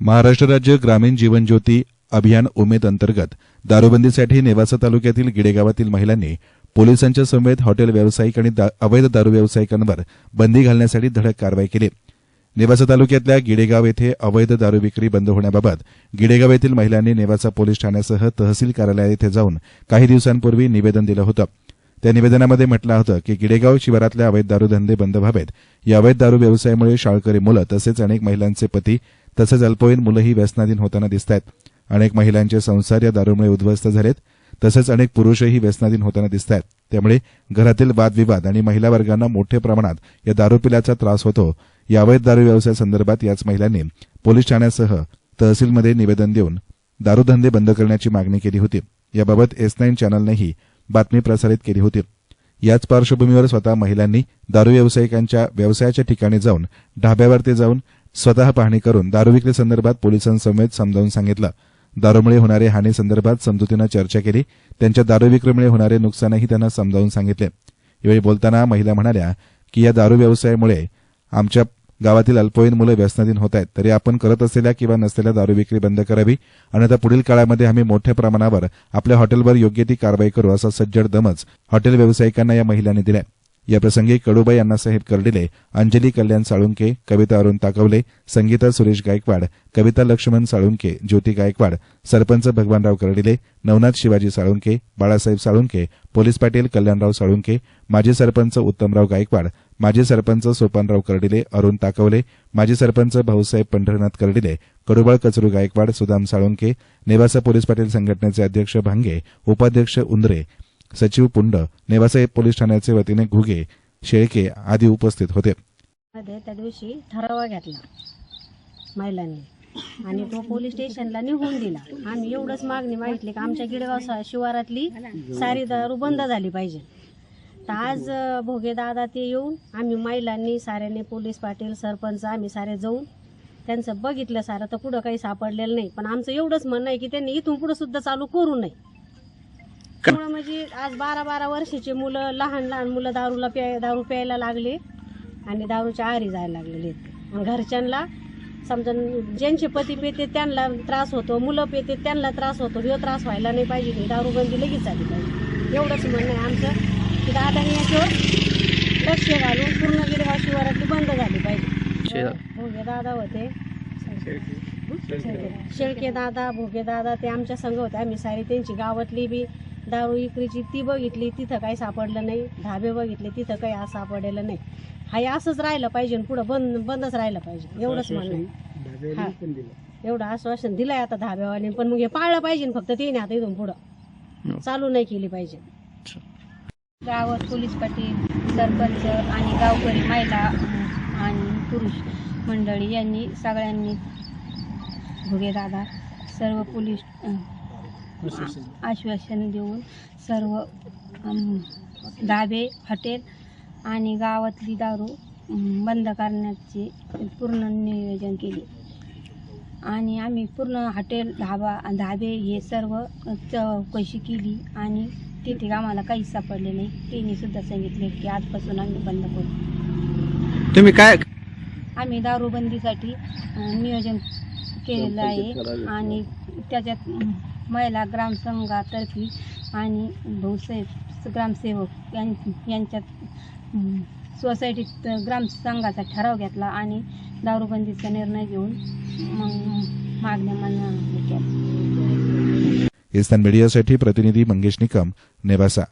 महाराष्ट्र राज्य ग्रामीण जीवन ज्योती अभियान उमेद अंतर्गत दारूबंदीसाठी नेवासा तालुक्यातील गिडेगावातील महिलांनी पोलिसांच्या समवेत हॉटेल व्यावसायिक आणि दा- अवैध दारू व्यावसायिकांवर बंदी घालण्यासाठी धडक कारवाई केली. नेवासा तालुक्यातल्या गिडेगाव येथे अवैध दारू विक्री बंद होण्याबाबत गिडेगाव येथील महिलांनी नेवासा पोलीस ठाण्यासह तहसील कार्यालय येथे जाऊन काही दिवसांपूर्वी निवेदन दिलं होतं. त्या निवेदनामध्ये म्हटलं होतं की गिडेगाव शिवारातल्या अवैध दारूधंदे बंद व्हावेत. या अवैध दारू व्यवसायामुळे शाळकरी मुलं तसेच अनेक महिलांचे पती तसेच अल्पवयीन मुलंही व्यसनाधीन होताना दिसत आहेत अनेक महिलांचे संसार या दारूमुळे उद्ध्वस्त झालेत. तसंच अनेक पुरुषही व्यसनाधीन होताना दिसत आहेत त्यामुळे घरातील वादविवाद आणि महिला वर्गांना मोठ्या प्रमाणात या दारू पिल्याचा त्रास होतो. या अवैध दारू व्यवसायासंदर्भात याच महिलांनी पोलीस ठाण्यासह तहसीलमध्ये निवेदन देऊन दारूधंदे बंद करण्याची मागणी केली होती. याबाबत एस नाईन चॅनलनेही बातमी प्रसारित केली होती. याच पार्श्वभूमीवर स्वतः महिलांनी दारू व्यावसायिकांच्या व्यवसायाच्या ठिकाणी जाऊन ढाब्यावरती जाऊन स्वतः पाहणी करून दारू विक्री संदर्भात पोलिसांसमवेत समजावून सांगितलं. दारूमुळे होणारे हानी संदर्भात समजुतीनं चर्चा केली. त्यांच्या दारू विक्रीमुळे होणारे नुकसानही त्यांना समजावून सांगितले. यावेळी बोलताना महिला म्हणाल्या की या दारू व्यवसायामुळे आमच्या गावातील अल्पवयीन मुलं व्यसनाधीन होत आहेत. तरी आपण करत असलेल्या किंवा नसलेल्या दारू विक्री बंद करावी आणि आता पुढील काळामध्ये आम्ही मोठ्या प्रमाणावर आपल्या हॉटेलवर योग्य ती कारवाई करू असा सज्जड दमच हॉटेल व्यावसायिकांना या महिलांनी दिलाय. याप्रसंगी कडुबाई अण्णासाहेब कर्डिले अंजली कल्याण साळुंके कविता अरुण ताकवले संगीता सुरेश गायकवाड कविता लक्ष्मण साळुंके ज्योती गायकवाड सरपंच भगवानराव कर्डिले नवनाथ शिवाजी साळुंके बाळासाहेब साळुंके पोलीस पाटील कल्याणराव साळुंके माजी सरपंच उत्तमराव गायकवाड माजी सरपंच सोपानराव कर्डिले अरुण ताकवले माजी सरपंच भाऊसाहेब पंढरनाथ कर्डिले कडुबाळ कचरू गायकवाड सुदाम साळुंके नेवासा पोलीस पाटील संघटनेचे अध्यक्ष भांगे उपाध्यक्ष उंदरे सचिव पुंड नेवासे पोलीस ठाण्याचे वतीने घुगे शेळके आदी उपस्थित होते. मध्ये त्या दिवशी ठराव घेतला महिलांनी. आणि तो पोलीस स्टेशनला निघून दिला. आम्ही एवढंच मागणी मागितली की आमच्या गिडगाव शिवारातली सारी दारू बंद झाली पाहिजे. तर आज भोगे दादा ते येऊन आम्ही महिलांनी साऱ्यांनी पोलीस पाटील सरपंच आम्ही सारे जाऊन त्यांचं बघितलं सारं. तर कुठं काही सापडलेलं नाही. पण आमचं एवढंच म्हणणं आहे की त्यांनी इथून पुढं सुद्धा चालू करू नये. त्यामुळं म्हणजे आज बारा बारा वर्षाचे मुलं लहान लहान मुलं दारूला प्याय दारू प्यायला लागले आणि दारूच्या आहारी जायला लागलेले. आणि घरच्यांना समजा ज्यांचे पती पेते त्यांना त्रास होतो मुलं पेते त्यांना त्रास होतो ह्यो त्रास व्हायला नाही पाहिजे ही दारूबंदी लगेच झाली पाहिजे. एवढंच म्हणणं आहे आमचं. की दादानी याच्यावर लक्ष घालून पूर्ण गिरगाव शिवारातली बंद झाली पाहिजे. भोगे दादा होते. शेळके दादा भोगे दादा ते आमच्या संघ होते. आम्ही सारी त्यांची गावातली बी दारू विक्रीची ती बघितली तिथं काही सापडलं नाही. धाबे बघितले तिथं काही असं सापडलेलं नाही. हाय असंच राहिलं पाहिजे आणि पुढं बंद बंदच राहिलं पाहिजे. एवढंच म्हणणं. हा. एवढं आश्वासन दिलंय आता धाब्यावाले पण मग हे पाळलं पाहिजे फक्त ते नाही आता इथून पुढं. चालू नाही केली पाहिजे. गावात पोलीस पाटील सरपंच आणि गावकरी महिला आणि पुरुष मंडळी यांनी सगळ्यांनी भुगेदादा सर्व पोलीस आश्वासन देऊन सर्व धाबे हॉटेल आणि गावातली दारू बंद करण्याचे पूर्ण नियोजन केले. आणि आम्ही पूर्ण हॉटेल धाबा धाबे हे सर्व चौकशी केली आणि तिथे आम्हाला काहीच सापडले नाही. त्यांनी सुद्धा सांगितले की आजपासून आम्ही बंद करू. तुम्ही काय आम्ही दारूबंदीसाठी नियोजन केलेलं आहे आणि त्याच्यात महिला ग्रामसंघातर्फे आणि भोसे ग्रामसेवक यां- यांच्यात सोसायटीत ग्रामसंघाचा ठराव घेतला आणि दारूबंदीचा निर्णय घेऊन मग मागण्या मान्य केल्या. इस्तान मीडियासाठी प्रतिनिधी मंगेश निकम नेवासा.